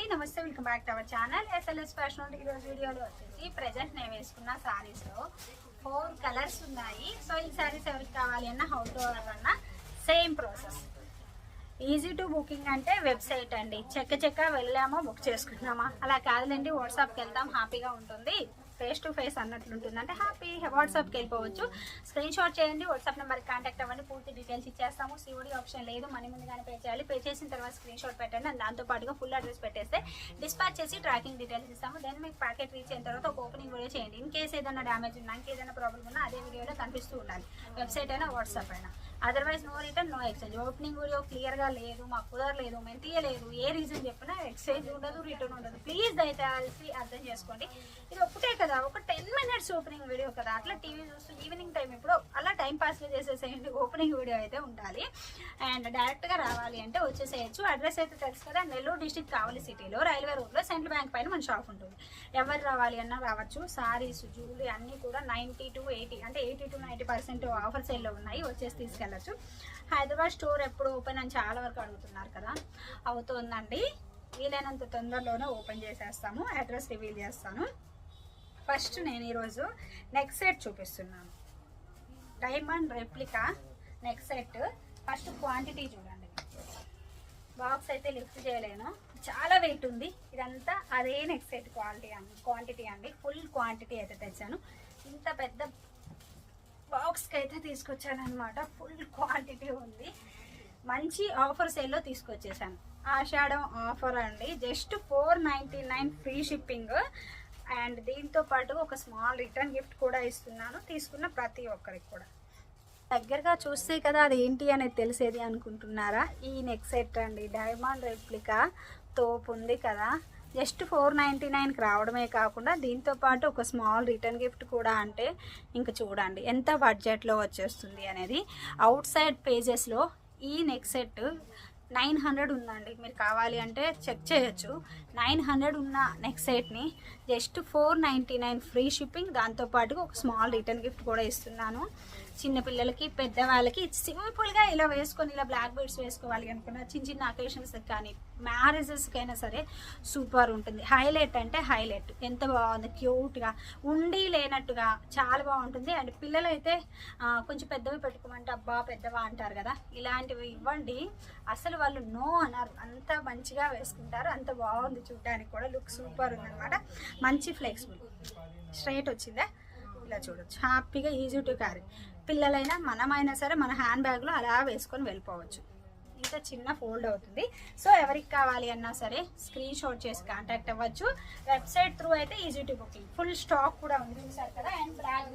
అండి నమస్తే welcome back to our channel. SLS fashion ఈ రోజు వీడియోలో వచ్చేసి ప్రెజెంట్ నేను వేసుకున్న శారీస్లో ఫోర్ కలర్స్ ఉన్నాయి. సో ఈ శారీస్ ఎవరికి కావాలి అన్న హౌ టు అన్నా same process easy to booking అంటే వెబ్సైట్ అండి. చెక్క చెక్క వెళ్ళామా బుక్ చేసుకున్నామా? అలా కాదులేండి వాట్సాప్కి వెళ్తాం హ్యాపీగా ఉంటుంది. ఫేస్ టు ఫేస్ అన్నట్లు ఉంటుంది. అంటే హ్యాపీ వాట్సాప్కి వెళ్ళిపోవచ్చు. స్క్రీన్ షాట్ చేయండి వాట్సాప్ నెంబర్కి కాంటాక్ట్ అవ్వండి పూర్తి డీటెయిల్స్ ఇచ్చేస్తాము. సిఓడి ఆప్షన్ లేదు మనీ ముందుగానే పే చేయాలి. పే చేసిన తర్వాత స్క్రీన్ షాట్ పెట్టండి and దాంతో పాటుగా ఫుల్ అడ్రస్ పెట్టేస్తే డిస్పాచ్ చేసి ట్రాకింగ్ డీటెయిల్స్ ఇస్తాము. దెన్ మీకు ప్యాకెట్ రీచ్ అయిన తర్వాత ఒక ఓపెనింగ్ వీడియో చేయండి. ఇన్ కేసు ఏదైనా డ్యామేజ్ ఉన్నా ఇంకేదైనా ఏదైనా ప్రాబ్లమ్ ఉన్నా అదే వీడియోలో కనిపిస్తూ ఉండాలి. వెబ్సైట్ అయినా వాట్సాప్ అయినా. Otherwise no return no exchange opening video క్లియర్గా లేదు మాకు కుదరలేదు మేము తీయలేదు ఏ రీజన్ చెప్పినా ఎక్స్చేంజ్ ఉండదు రిటర్న్ ఉండదు. ప్లీజ్ దయచేసి అర్థం చేసుకోండి. ఇది ఒక్కటే కదా ఒక టెన్ మినిట్స్ ఓపెనింగ్ వీడియో కదా. అట్లా టీవీ చూస్తూ ఈవినింగ్ టైం ఇప్పుడు అలా టైం పాస్లో చేసేసేయండి. ఓపెనింగ్ వీడియో అయితే ఉండాలి. అండ్ డైరెక్ట్గా రావాలి అంటే వచ్చేసేయచ్చు. అడ్రస్ అయితే తెలుసు కదా నెల్లూరు డిస్టిక్ కావలి సిటీలో రైల్వే రోడ్లో సెంట్రల్ బ్యాంక్ పైన మన షాప్ ఉంటుంది. ఎవరు రావాలి అన్నా రావచ్చు. సారీస్ జూలీ అన్నీ కూడా నైంటీ టు ఎయిటీ అంటే eighty to ninety percent offer సేల్లో ఉన్నాయి. వచ్చేసి తీసుకెళ్ళచ్చు. హైదరాబాద్ స్టోర్ ఎప్పుడు ఓపెన్ అని చాలా వరకు అడుగుతున్నారు కదా. అవుతుందండి. వీలైనంత తొందరలోనే ఓపెన్ చేసేస్తాము. అడ్రస్ రివీల్ చేస్తాను. ఫస్ట్ నేను ఈరోజు నెక్ సెట్ చూపిస్తున్నాను. Diamond replica neck set first quantity చూడండి. బాక్స్ అయితే లిఫ్ట్ చేయలేను. చాలా వెయిట్ ఉంది. ఇదంతా అదే నెక్ సెట్ క్వాలిటీ అండి క్వాంటిటీ అండి. ఫుల్ క్వాంటిటీ అయితే తెచ్చాను. ఇంత పెద్ద బాక్స్కి అయితే తీసుకొచ్చాను అనమాట ఫుల్ క్వాంటిటీ ఉంది. మంచి ఆఫర్ సేల్లో తీసుకొచ్చేసాను. ఆషాఢం ఆఫర్ అండి. Just four ninety nine free shipping and దీంతో పాటు ఒక స్మాల్ రిటర్న్ గిఫ్ట్ కూడా ఇస్తున్నాను తీసుకున్న ప్రతి ఒక్కరికి కూడా. దగ్గరగా చూస్తే కదా అది ఏంటి అనేది తెలిసేది అనుకుంటున్నారా? ఈ నెక్ సెట్ అండి డైమండ్ రెప్లికా తోపు ఉంది కదా. జస్ట్ ఫోర్ నైంటీ నైన్కి రావడమే కాకుండా దీంతో పాటు ఒక స్మాల్ రిటర్న్ గిఫ్ట్ కూడా అంటే ఇంక చూడండి ఎంత బడ్జెట్లో వచ్చేస్తుంది అనేది. అవుట్ సైడ్ పేజెస్లో ఈ నెక్ సెట్ నైన్ హండ్రెడ్ ఉందండి. మీరు కావాలి అంటే చెక్ చేయొచ్చు. నైన్ హండ్రెడ్ ఉన్న నెక్ సెట్ని just four ninety nine free shipping. దాంతోపాటుగా ఒక స్మాల్ రిటర్న్ గిఫ్ట్ కూడా ఇస్తున్నాను. చిన్నపిల్లలకి పెద్దవాళ్ళకి సింపుల్గా ఇలా వేసుకొని ఇలా బ్లాక్ బెడ్స్ వేసుకోవాలి అనుకున్న చిన్న చిన్న అకేషన్స్ కానీ మ్యారేజెస్కి అయినా సరే సూపర్ ఉంటుంది. హైలైట్ అంటే హైలైట్ ఎంత బాగుంది క్యూట్గా ఉండి లేనట్టుగా చాలా బాగుంటుంది. అండ్ పిల్లలైతే కొంచెం పెద్దవి పెట్టుకోమంటే అబ్బా పెద్దవా అంటారు కదా. ఇలాంటివి ఇవ్వండి. అసలు వాళ్ళు నో అన్నారు అంత మంచిగా వేసుకుంటారు. అంత బాగుంది చూడడానికి కూడా. లుక్ సూపర్ ఉందన్నమాట. మంచి ఫ్లెక్సిబుల్ స్ట్రైట్ వచ్చిందా? ఇలా చూడొచ్చు. హ్యాపీగా ఈజీ టు క్యారీ పిల్లలైనా మనమైనా సరే మన హ్యాండ్ బ్యాగ్లో అలా వేసుకొని వెళ్ళిపోవచ్చు. ఇంత చిన్న ఫోల్డ్ అవుతుంది. సో ఎవరికి కావాలి అన్నా సరే స్క్రీన్ షాట్ చేసి కాంటాక్ట్ అవ్వచ్చు. వెబ్సైట్ త్రూ అయితే easy to booking full stock కూడా ఉంది చూసారు కదా? అండ్ బ్లాక్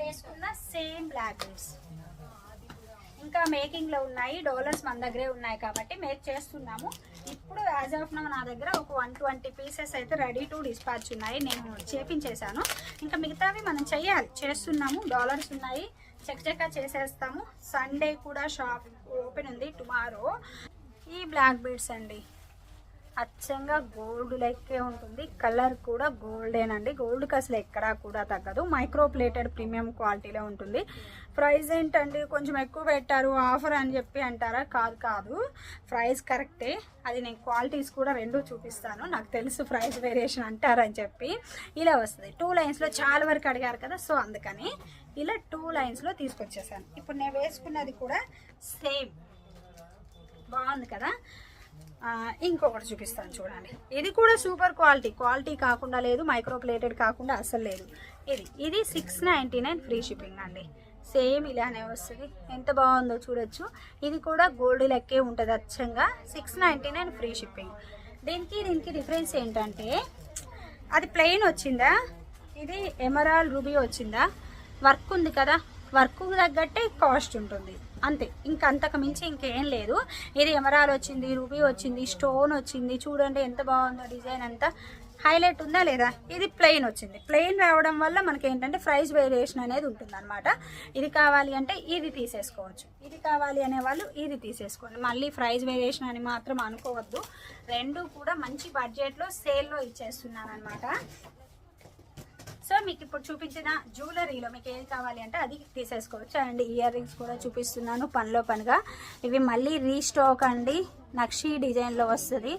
వేసుకున్న సేమ్ బ్లాక్ బీడ్స్ ఇంకా మేకింగ్లో ఉన్నాయి డాలర్స్ మన దగ్గరే ఉన్నాయి కాబట్టి మేక్ చేస్తున్నాము. ఇప్పుడు యాజ్ ఆఫ్ నౌ నా దగ్గర ఒక వన్ ట్వంటీ పీసెస్ అయితే రెడీ టు డిస్పాచ్ ఉన్నాయి. నేను చేపించేశాను. ఇంకా మిగతావి మనం చెయ్యాలి చేస్తున్నాము డాలర్స్ ఉన్నాయి. చెక్ చెక్క చేసేస్తాము. సండే కూడా షాప్ ఓపెన్ ఉంది టుమారో ఈ బ్లాక్ బీడ్స్ అండి. అచ్చంగా గోల్డ్ లెక్కే ఉంటుంది. కలర్ కూడా గోల్డేనండి గోల్డ్కి అసలు ఎక్కడా కూడా తగ్గదు. మైక్రో ప్లేటెడ్ ప్రీమియం క్వాలిటీలో ఉంటుంది. ప్రైస్ ఏంటండి? కొంచెం ఎక్కువ పెట్టారు ఆఫర్ అని చెప్పి అంటారా? కాదు కాదు. ప్రైస్ కరెక్టే అది నేను క్వాలిటీస్ కూడా రెండు చూపిస్తాను. నాకు తెలుసు ప్రైస్ వేరియేషన్ అంటారని చెప్పి. ఇలా వస్తుంది. టూ లైన్స్లో చాలా వరకు అడిగారు కదా సో అందుకని ఇలా టూ లైన్స్లో తీసుకొచ్చేసాను. ఇప్పుడు నేను వేసుకున్నది కూడా సేమ్ బాగుంది కదా? ఇంకొకటి చూపిస్తాను చూడండి. ఇది కూడా సూపర్ క్వాలిటీ క్వాలిటీ కాకుండా లేదు మైక్రో ప్లేటెడ్ కాకుండా అసలు లేదు. ఇది ఇది six ninety nine free shipping అండి. సేమ్ ఇలానే వస్తుంది. ఎంత బాగుందో చూడొచ్చు. ఇది కూడా గోల్డ్ లెక్కే ఉంటుంది అచ్చంగా. Six ninety nine free shipping దీనికి దీనికి డిఫరెన్స్ ఏంటంటే అది ప్లెయిన్ వచ్చిందా? ఇది ఎమరాల్ రూబీ వచ్చిందా? వర్క్ ఉంది కదా. వర్క్ తగ్గట్టే కాస్ట్ ఉంటుంది. అంతే. ఇంకా అంతకు మించి ఇంకేం లేదు. ఇది ఎమరాల్ వచ్చింది రూబీ వచ్చింది స్టోన్ వచ్చింది. చూడండి ఎంత బాగుందో డిజైన్ అంతా. హైలైట్ ఉందా లేదా? ఇది ప్లెయిన్ వచ్చింది. ప్లెయిన్ రావడం వల్ల మనకి ఏంటంటే ప్రైస్ వేరియేషన్ అనేది ఉంటుంది అనమాట ఇది కావాలి అంటే ఇది తీసేసుకోవచ్చు. ఇది కావాలి అనే వాళ్ళు ఇది తీసేసుకోండి. మళ్ళీ ప్రైస్ వేరియేషన్ అని మాత్రం అనుకోవద్దు. రెండు కూడా మంచి బడ్జెట్లో సేల్లో ఇచ్చేస్తున్నాను అనమాట సో మీకు ఇప్పుడు చూపించిన జ్యువెలరీలో మీకు ఏది కావాలి అంటే అది తీసేసుకోవచ్చు. అండ్ ఇయర్ రింగ్స్ కూడా చూపిస్తున్నాను పనిలో పనిగా. ఇవి మళ్ళీ రీస్టాక్ అండి. నక్షీ డిజైన్లో వస్తుంది.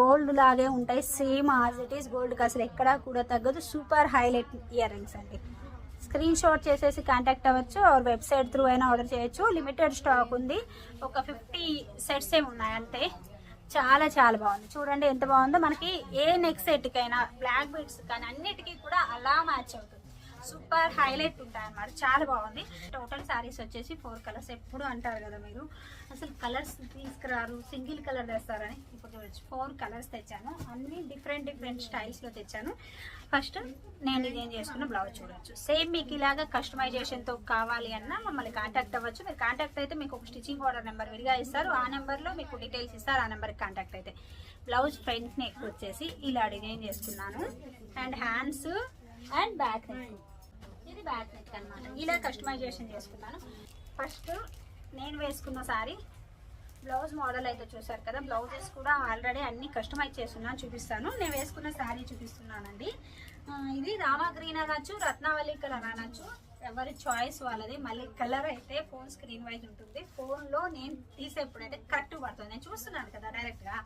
గోల్డ్ లాగే ఉంటాయి. సేమ్ ఆజ్ ఇట్ ఈస్ గోల్డ్కి అసలు ఎక్కడా కూడా తగ్గదు. సూపర్ హైలైట్ ఇయర్ రింగ్స్ అండి. స్క్రీన్ షాట్ చేసేసి కాంటాక్ట్ అవ్వచ్చు. ఆర్ వెబ్సైట్ త్రూ అయినా ఆర్డర్ చేయొచ్చు. లిమిటెడ్ స్టాక్ ఉంది. ఒక ఫిఫ్టీ సెట్స్ ఏమి ఉన్నాయి అంతే. చాలా చాలా బాగుంది. చూడండి ఎంత బాగుందో. మనకి ఏ నెక్ సెట్కైనా బ్లాక్ బీడ్స్ కానీ అన్నిటికీ కూడా అలా మ్యాచ్ అవుతుంది. సూపర్ హైలైట్ ఉంటాయి అన్నమాట. చాలా బాగుంది. టోటల్ శారీస్ వచ్చేసి ఫోర్ కలర్స్. ఎప్పుడు అంటారు కదా మీరు? అసలు కలర్స్ తీసుకురారు సింగిల్ కలర్ తెస్తారని ఇప్పుడు చూడొచ్చు. ఫోర్ కలర్స్ తెచ్చాను. అన్ని డిఫరెంట్ డిఫరెంట్ స్టైల్స్లో తెచ్చాను. ఫస్ట్ నేను డిజైన్ చేసుకున్న బ్లౌజ్ చూడొచ్చు. సేమ్ మీకు ఇలాగా కస్టమైజేషన్తో కావాలి అన్న మమ్మల్ని కాంటాక్ట్ అవ్వచ్చు. మీరు కాంటాక్ట్ అయితే మీకు ఒక స్టిచ్చింగ్ ఆర్డర్ నెంబర్ విడిగా ఇస్తారు. ఆ నెంబర్లో మీకు డీటెయిల్స్ ఇస్తారు. ఆ నెంబర్కి కాంటాక్ట్ అయితే. బ్లౌజ్ ఫ్రంట్ నెక్ వచ్చేసి ఇలా డిజైన్ చేసుకున్నాను. And hands and back neck. ఇది బ్యాక్ నెక్ అనమాట ఇలా కస్టమైజేషన్ చేసుకున్నాను. ఫస్ట్ నేను వేసుకున్న సారీ బ్లౌజ్ మోడల్ అయితే చూసారు కదా బ్లౌజెస్ కూడా ఆల్రెడీ అన్ని కస్టమైజ్ చేస్తున్నాను చూపిస్తాను. నేను వేసుకున్న శారీ చూపిస్తున్నానండి. ఇది రామా గ్రీన్ అనొచ్చు రత్నావళి కలర్ అనొచ్చు. ఎవరి చాయిస్ వాళ్ళది. మళ్ళీ కలర్ అయితే ఫోన్ స్క్రీన్ వైజ్ ఉంటుంది. ఫోన్లో నేను తీసేప్పుడైతే కట్టు పడుతుంది. నేను చూస్తున్నాను కదా డైరెక్ట్గా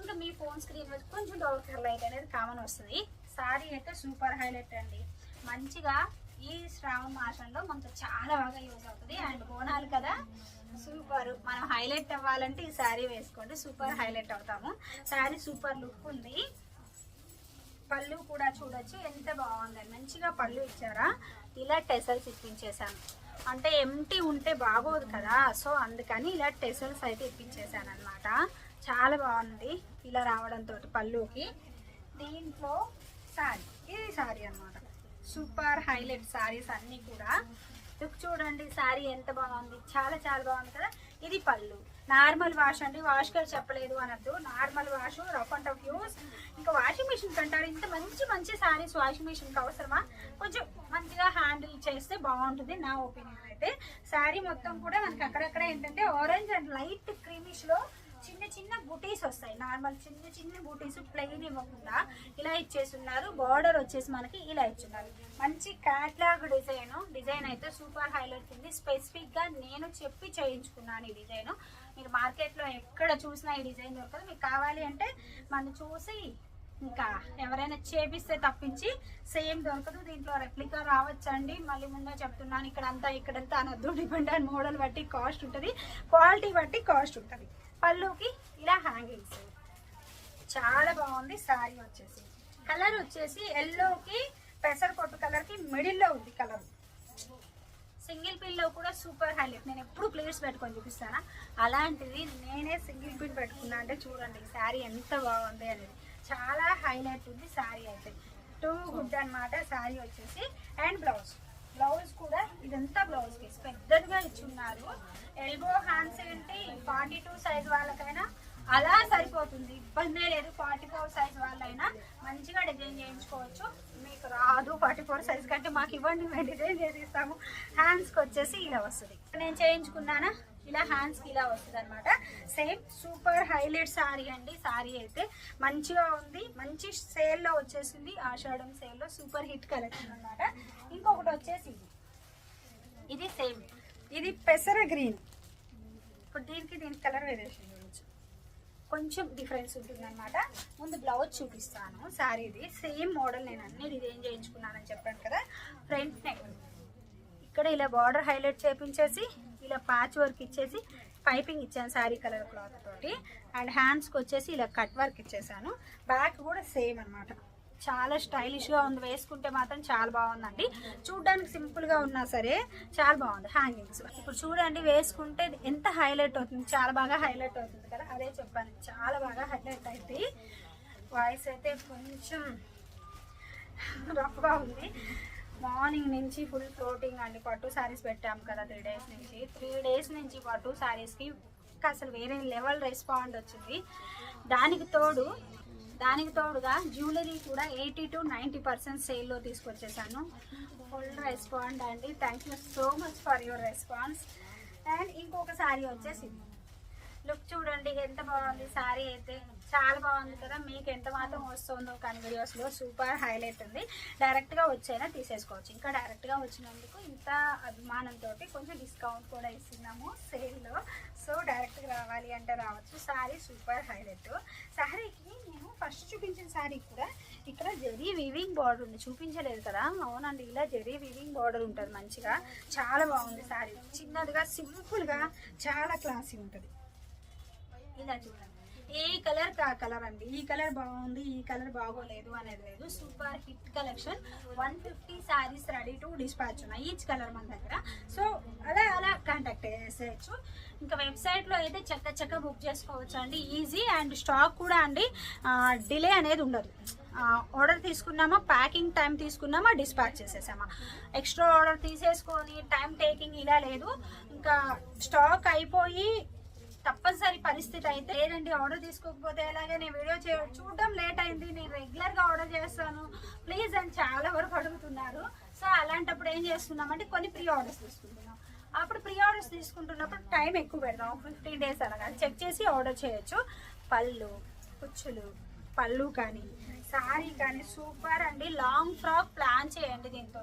ఇంకా మీ ఫోన్ స్క్రీన్ వైజ్ కొంచెం డౌట్ లైట్ అనేది కామన్ వస్తుంది. సారీ అయితే సూపర్ హైలైట్ అండి. మంచిగా ఈ శ్రావణ మాసంలో మనకు చాలా బాగా యూజ్ అవుతుంది. అండ్ బోనాలు కదా? సూపర్. మనం హైలైట్ అవ్వాలంటే ఈ శారీ వేసుకోండి. సూపర్ హైలైట్ అవుతాము. శారీ సూపర్ లుక్ ఉంది. పళ్ళు కూడా చూడొచ్చు. ఎంత బాగుందని మంచిగా పళ్ళు ఇచ్చారా? ఇలా టెసల్స్ ఇప్పించేశాను. అంటే ఎంటీ ఉంటే బాగోదు కదా? సో అందుకని ఇలా టెసల్స్ అయితే ఇప్పించేశాను అనమాట చాలా బాగుంది ఇలా రావడంతో పళ్ళుకి. దీంట్లో శారీ. ఇది శారీ అన్నమాట. సూపర్ హైలైట్ శారీస్ అన్నీ కూడా. లుక్ చూడండి శారీ ఎంత బాగుంది. చాలా చాలా బాగుంది కదా. ఇది పళ్ళు. నార్మల్ వాష్ అండి. వాష్ గారు చెప్పలేదు అనద్దు. Normal wash rough and off use. ఇంకా వాషింగ్ మిషన్ కంటారు. ఇంత మంచి మంచి శారీస్ వాషింగ్ మిషన్కి అవసరమా? కొంచెం మంచిగా హ్యాండిల్ చేస్తే బాగుంటుంది నా ఒపీనియన్ అయితే. శారీ మొత్తం కూడా మనకి అక్కడక్కడ ఏంటంటే ఆరెంజ్ అండ్ లైట్ క్రీమిష్లో చిన్న చిన్న బూటీస్ వస్తాయి. నార్మల్ చిన్న చిన్న బూటీస్ ప్లెయిన్ ఇవ్వకుండా ఇలా ఇచ్చేస్తున్నారు. బార్డర్ వచ్చేసి మనకి ఇలా ఇచ్చున్నారు. మంచి క్యాట్లాగ్ డిజైన్ డిజైన్ అయితే సూపర్ హైలైట్ ఉంది. స్పెసిఫిక్గా నేను చెప్పి చేయించుకున్నాను ఈ డిజైన్ మీరు మార్కెట్లో ఎక్కడ చూసినా ఈ డిజైన్ దొరకదు. మీకు కావాలి అంటే మనం చూసి ఇంకా ఎవరైనా చేపిస్తే తప్పించి సేమ్ దొరకదు. దీంట్లో రెప్లికా రావచ్చండి. మళ్ళీ ముందే చెప్తున్నాను. ఇక్కడంతా ఇక్కడంతా అనొద్దు. డిపెండ్ అండ్ మోడల్ బట్టి కాస్ట్ ఉంటుంది. క్వాలిటీ బట్టి కాస్ట్ ఉంటుంది. పళ్ళుకి ఇలా హ్యాంగింగ్స్ చాలా బాగుంది శారీ వచ్చేసి. కలర్ వచ్చేసి ఎల్లోకి పెసర కొట్టు కలర్కి మిడిల్లో ఉంది కలర్ సింగిల్ పిన్లో కూడా సూపర్ హైలైట్ నేను ఎప్పుడు ప్లేట్స్ పెట్టుకొని చూపిస్తానా? అలాంటిది నేనే సింగిల్ పిన్ పెట్టుకున్నా అంటే చూడండి శారీ ఎంత బాగుంది అనేది. చాలా హైలైట్ ఉంది శారీ అయితే. టూ గుడ్ అన్నమాట శారీ వచ్చేసి. అండ్ బ్లౌజ్ బ్లౌజ్ కూడా ఇదంతా బ్లౌజ్ పీస్ పెద్దదిగా ఇచ్చున్నారు. ఎల్బో హ్యాండ్స్ ఏంటి? ఫార్టీ టూ సైజ్ వాళ్ళకైనా అలా సరిపోతుంది. ఇబ్బందే లేదు ఫార్టీ ఫోర్ సైజ్ వాళ్ళైనా మంచిగా డిజైన్ చేయించుకోవచ్చు. మీకు రాదు ఫార్టీ ఫోర్ సైజ్ కంటే మాకు ఇవ్వండి మేము డిజైన్ చేసి ఇస్తాము హ్యాండ్స్కి వచ్చేసి ఇలా వస్తుంది. నేను చేయించుకున్నానా? ఇలా హ్యాండ్స్కి ఇలా వస్తుంది అనమాట సేమ్ సూపర్ హైలైట్ సారీ అండి. సారీ అయితే మంచిగా ఉంది. మంచి సేల్లో వచ్చేసింది. ఆషాఢం సేల్లో సూపర్ హిట్ కలెక్షన్ అనమాట ఇంకొకటి వచ్చేసి ఇది సేమ్ ఇది పెసర గ్రీన్ ఇప్పుడు దీనికి దీనికి కలర్ వేరియేషన్ చూడొచ్చు. కొంచెం డిఫరెన్స్ ఉంటుంది అనమాట ముందు బ్లౌజ్ చూపిస్తాను. శారీది సేమ్ మోడల్ నేను అన్ని డిజైన్ చేయించుకున్నానని చెప్పాను కదా. ఫ్రంట్ నెక్ ఇక్కడ ఇలా బార్డర్ హైలైట్ చేపించేసి ఇలా ప్యాచ్ వర్క్ ఇచ్చేసి పైపింగ్ ఇచ్చాను శారీ కలర్ క్లాత్ తోటి. అండ్ హ్యాండ్స్కి వచ్చేసి ఇలా కట్ వర్క్ ఇచ్చేసాను. బ్యాక్ కూడా సేమ్ అన్నమాట. చాలా స్టైలిష్గా ఉంది. వేసుకుంటే మాత్రం చాలా బాగుందండి. చూడడానికి సింపుల్గా ఉన్నా సరే చాలా బాగుంది హ్యాంగింగ్స్. ఇప్పుడు చూడండి వేసుకుంటే ఎంత హైలైట్ అవుతుంది. చాలా బాగా హైలైట్ అవుతుంది కదా. అదే చెప్పాను. చాలా బాగా హైలైట్ అయింది వాయిస్ అయితే కొంచెం రఫ్గా ఉంది. మార్నింగ్ నుంచి ఫుల్ ఫ్లోటింగ్ అండి. పట్టు శారీస్ పెట్టాము కదా త్రీ డేస్ నుంచి. త్రీ డేస్ నుంచి పట్టు శారీస్కి అసలు వేరే లెవెల్ రెస్పాండ్ వచ్చింది. దానికి తోడు దానికి తోడుగా జ్యువెలరీ కూడా ఎయిటీ టు నైంటీ పర్సెంట్ సేల్లో తీసుకొచ్చేసాను. ఫుల్ రెస్పాండ్ అండి. Thank you so much for your response and ఇంకొక శారీ వచ్చేసి లుక్ చూడండి ఎంత బాగుంది సారీ అయితే. చాలా బాగుంది కదా మీకు ఎంత మాత్రం వస్తుందో కానీ వీడియోస్లో సూపర్ హైలైట్ ఉంది. డైరెక్ట్గా వచ్చైనా తీసేసుకోవచ్చు. ఇంకా డైరెక్ట్గా వచ్చినందుకు ఇంత అభిమానంతో కొంచెం డిస్కౌంట్ కూడా ఇస్తున్నాము సేల్లో. సో డైరెక్ట్గా రావాలి అంటే రావచ్చు. Sari super highlight. సారీకి నేను ఫస్ట్ చూపించిన సారీ కూడా ఇక్కడ జరీ వీవింగ్ బార్డర్ ఉంది. చూపించలేదు కదా? అవునండి ఇలా జరీ వీవింగ్ బార్డర్ ఉంటుంది మంచిగా. చాలా బాగుంది సారీ. చిన్నదిగా సింపుల్గా చాలా క్లాసీ ఉంటుంది. ఇలా చూడండి. ఏ కలర్ కా కలర్ అండి? ఈ కలర్ బాగుంది ఈ కలర్ బాగోలేదు అనేది లేదు. Super hit collection. One fifty saris ready to dispatch ఉన్నాయి ఈచ్ కలర్ మన దగ్గర. సో అలా అలా కాంటాక్ట్ చేసేయచ్చు. ఇంకా వెబ్సైట్లో అయితే చక్క చక్క బుక్ చేసుకోవచ్చు అండి ఈజీ అండ్ స్టాక్ కూడా అండి. డిలే అనేది ఉండదు. ఆర్డర్ తీసుకున్నామా ప్యాకింగ్ టైం తీసుకున్నామా డిస్పాచ్ చేసేసామా. ఎక్స్ట్రా ఆర్డర్ తీసేసుకొని టైం టేకింగ్ ఇలా లేదు. ఇంకా స్టాక్ అయిపోయి తప్పనిసరి పరిస్థితి అయితే లేదండి. ఆర్డర్ తీసుకోకపోతే ఎలాగే నేను వీడియో చే చూడడం లేట్ అయింది. నేను రెగ్యులర్గా ఆర్డర్ చేస్తాను. ప్లీజ్ అని చాలా వరకు అడుగుతున్నారు. సో అలాంటప్పుడు ఏం చేస్తున్నామంటే కొన్ని ప్రీ ఆర్డర్స్ తీసుకుంటున్నాం. అప్పుడు ప్రీ ఆర్డర్స్ తీసుకుంటున్నప్పుడు టైం ఎక్కువ పెడదాం. ఫిఫ్టీన్ డేస్ అనగా చెక్ చేసి ఆర్డర్ చేయొచ్చు. పళ్ళు కుచ్చులు పళ్ళు కానీ సారీ కానీ సూపర్ అండి. లాంగ్ ఫ్రాక్ ప్లాన్ చేయండి దీంతో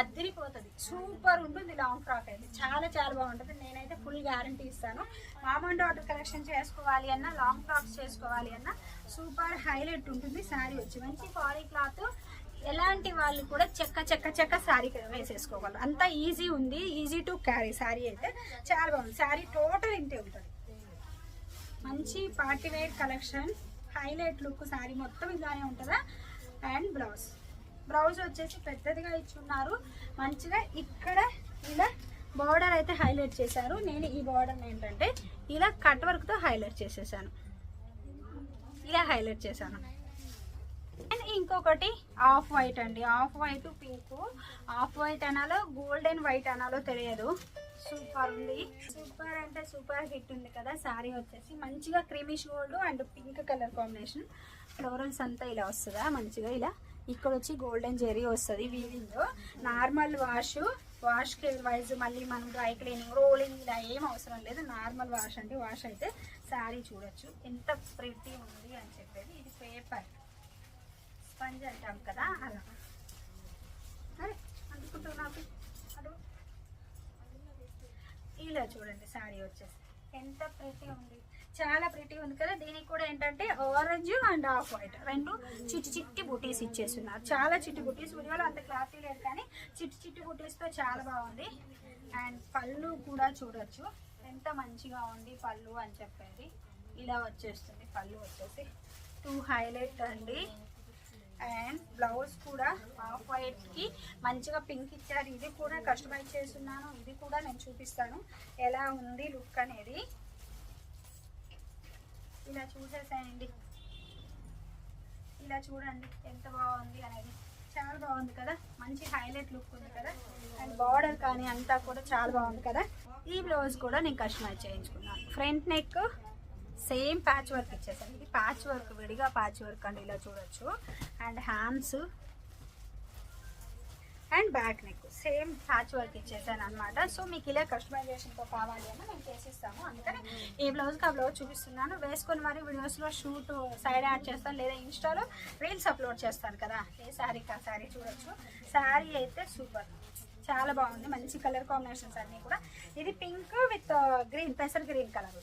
అద్దరిపోతుంది సూపర్ ఉంటుంది లాంగ్ ఫ్రాక్ అయితే. చాలా చాలా బాగుంటుంది. నేనైతే ఫుల్ గ్యారంటీ ఇస్తాను. మామ్ అండ్ డాటర్ కలెక్షన్ చేసుకోవాలి అన్న లాంగ్ ఫ్రాక్స్ చేసుకోవాలి అన్న సూపర్ హైలైట్ ఉంటుంది సారీ వచ్చి. మంచి కారీ క్లాత్. ఎలాంటి వాళ్ళు కూడా చెక్క చెక్క చెక్క శారీ వేసేసుకోగలరు. అంత ఈజీ ఉంది. ఈజీ టు క్యారీ శారీ అయితే చాలా బాగుంది. శారీ టోటల్ ఇంతే ఉంటుంది. మంచి party wear collection. Highlight look sari మొత్తం ఇలానే ఉంటుందా? And blouse. బ్లౌజ్ వచ్చేసి పెద్దదిగా ఇచ్చున్నారు. మంచిగా ఇక్కడ ఇలా బార్డర్ అయితే హైలైట్ చేశారు. నేను ఈ బార్డర్ ఏంటంటే ఇలా కట్ వర్క్తో హైలైట్ చేసేసాను. ఇలా హైలైట్ చేశాను. ఇంకొకటి ఆఫ్ వైట్ అండి. Off white pink. Off white అనాలో golden white అనాలో తెలియదు. సూపర్ ఉంది. సూపర్ అంటే సూపర్ హిట్ ఉంది కదా శారీ వచ్చేసి. మంచిగా creamish gold and pink colour combination. Florals అంతా ఇలా వస్తుందా? మంచిగా ఇలా. ఇక్కడ వచ్చి గోల్డెన్ జెరీ వస్తుంది weaving. Normal wash wash care wise మళ్ళీ మనం డ్రై క్లీనింగ్ రోలింగ్ ఇలా ఏం అవసరం లేదు. నార్మల్ వాష్ అంటే వాష్ అయితే శారీ చూడొచ్చు. ఎంత ప్రిటీ ఉంది అని చెప్పేది. ఇది పేపర్. స్పంజ్ అంటాం కదా అలా. అరే అందుకుంటున్నా అడు ఇలా చూడండి సారీ వచ్చేసి. ఎంత ప్రిటీ ఉంది. చాలా ప్రిటీ ఉంది కదా. దీనికి కూడా ఏంటంటే ఆరెంజ్ అండ్ ఆఫ్ వైట్ రెండు చిట్టి చిట్టి బుటీస్ ఇచ్చేస్తున్నారు. చాలా చిట్టి బుటీస్. వీడియోలో అంత క్లారిటీ లేదు కానీ చిట్టి చిట్టి బుటీస్తో చాలా బాగుంది. అండ్ పళ్ళు కూడా చూడొచ్చు. ఎంత మంచిగా ఉంది పళ్ళు అని చెప్పేది. ఇలా వచ్చేస్తుంది. పళ్ళు వచ్చేసి టూ హైలైట్ అండి. అండ్ బ్లౌజ్ కూడా ఆఫ్ వైట్కి మంచిగా పింక్ ఇచ్చారు. ఇది కూడా కస్టమైజ్ చేస్తున్నాను. ఇది కూడా నేను చూపిస్తాను. ఎలా ఉంది లుక్ అనేది. ఇలా చూసేసాయండి. ఇలా చూడండి ఎంత బాగుంది అనేది. చాలా బాగుంది కదా? మంచి హైలైట్ లుక్ ఉంది కదా? అండ్ బార్డర్ కానీ అంతా కూడా చాలా బాగుంది కదా? ఈ బ్లౌజ్ కూడా నేను కస్టమైజ్ చేయించుకున్నాను. Front neck same patch work ఇచ్చేసాను ఇది ప్యాచ్ వర్క్ విడిగా ప్యాచ్ వర్క్ అండి ఇలా చూడొచ్చు. And hands and back neck. Same patch work ఇచ్చేసాను అనమాట సో మీకు ఇలా కస్టమైజేషన్తో కావాలి అని మేము చేసిస్తాము అందుకని ఈ బ్లౌజ్కి ఆ బ్లౌజ్ చూపిస్తున్నాను. వేసుకొని మరి వీడియోస్లో షూట్ సైడ్ యాడ్ చేస్తాను. లేదా ఇన్స్టాలో రీల్స్ అప్లోడ్ చేస్తాను కదా. ఏ శారీకి ఆ శారీ చూడొచ్చు. శారీ అయితే సూపర్. చాలా బాగుంది. మంచి కలర్ కాంబినేషన్స్ అన్నీ కూడా. ఇది పింక్ విత్ గ్రీన్ పెసర్ గ్రీన్ కలర్.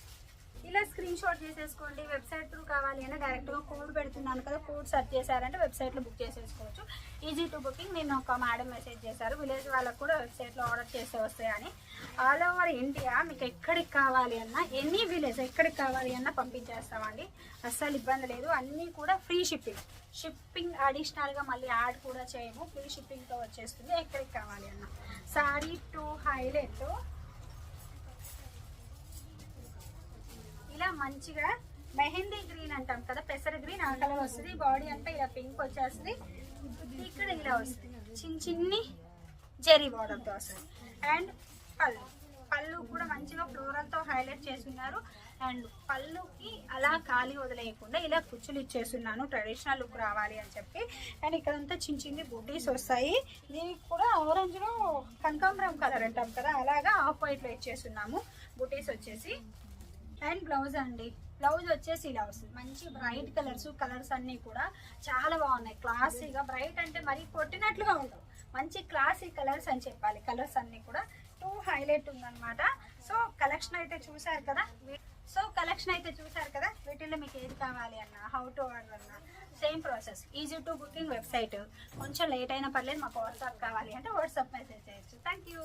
ఇలా స్క్రీన్ షాట్ చేసేసుకోండి. వెబ్సైట్ త్రూ కావాలి అని డైరెక్ట్గా కోడ్ పెడుతున్నాను కదా కోడ్ సెర్చ్ చేశారంటే వెబ్సైట్లో బుక్ చేసేసుకోవచ్చు. ఈజీ టు బుకింగ్ నేను ఒక మేడం మెసేజ్ చేశారు. విలేజ్ వాళ్ళకు కూడా వెబ్సైట్లో ఆర్డర్ చేస్తే వస్తాయని. ఆల్ ఓవర్ ఇండియా మీకు ఎక్కడికి కావాలి అన్నా ఎనీ విలేజ్ ఎక్కడికి కావాలి అన్నా పంపించేస్తామండి. అస్సలు ఇబ్బంది లేదు. అన్నీ కూడా ఫ్రీ షిప్పింగ్ షిప్పింగ్ అడిషనల్గా మళ్ళీ యాడ్ కూడా చేయము. ఫ్రీ షిప్పింగ్తో వచ్చేస్తుంది. ఎక్కడికి కావాలి అన్న. సారీ టు హైలైట్ మంచిగా మెహందీ గ్రీన్ అంటాం కదా పెసర గ్రీన్ ఆ కలర్ వస్తుంది. బాడీ అంతా ఇలా పింక్ వచ్చేస్తుంది. ఇక్కడ ఇలా వస్తుంది. చిన్న చిన్ని జెరీ బార్డర్తో వస్తుంది. అండ్ పళ్ళు. పళ్ళు కూడా మంచిగా ఫ్లోరల్తో హైలైట్ చేస్తున్నారు. అండ్ పళ్ళుకి అలా ఖాళీ వదిలేయకుండా ఇలా కుచ్చులు ఇచ్చేస్తున్నాను. ట్రెడిషనల్ లుక్ రావాలి అని చెప్పి. అండ్ ఇక్కడంతా చిన్న చిన్ని బుడ్డీస్ వస్తాయి. దీనికి కూడా ఆరెంజ్లో కనకాంబరం కలర్ అంటాం కదా అలాగా ఆఫ్ వైట్లో ఇచ్చేస్తున్నాము. బూటీస్ వచ్చేసి అండ్ బ్లౌజ్ అండి. బ్లౌజ్ వచ్చేసి ఇలా వస్తుంది. మంచి బ్రైట్ కలర్స్ కలర్స్ అన్నీ కూడా చాలా బాగున్నాయి. క్లాసీగా బ్రైట్ అంటే మరీ కొట్టినట్లుగా ఉండవు. మంచి క్లాసీ కలర్స్ అని చెప్పాలి. కలర్స్ అన్నీ కూడా టూ హైలైట్ ఉందన్నమాట. సో కలెక్షన్ అయితే చూసారు కదా? సో కలెక్షన్ అయితే చూసారు కదా? వీటిల్లో మీకు ఏది కావాలి అన్న హౌ టు ఆర్డర్ అన్న? Same process easy to booking website కొంచెం లేట్ అయినా పర్లేదు మాకు వాట్సాప్ కావాలి అంటే వాట్సాప్ మెసేజ్ చేయొచ్చు. Thank you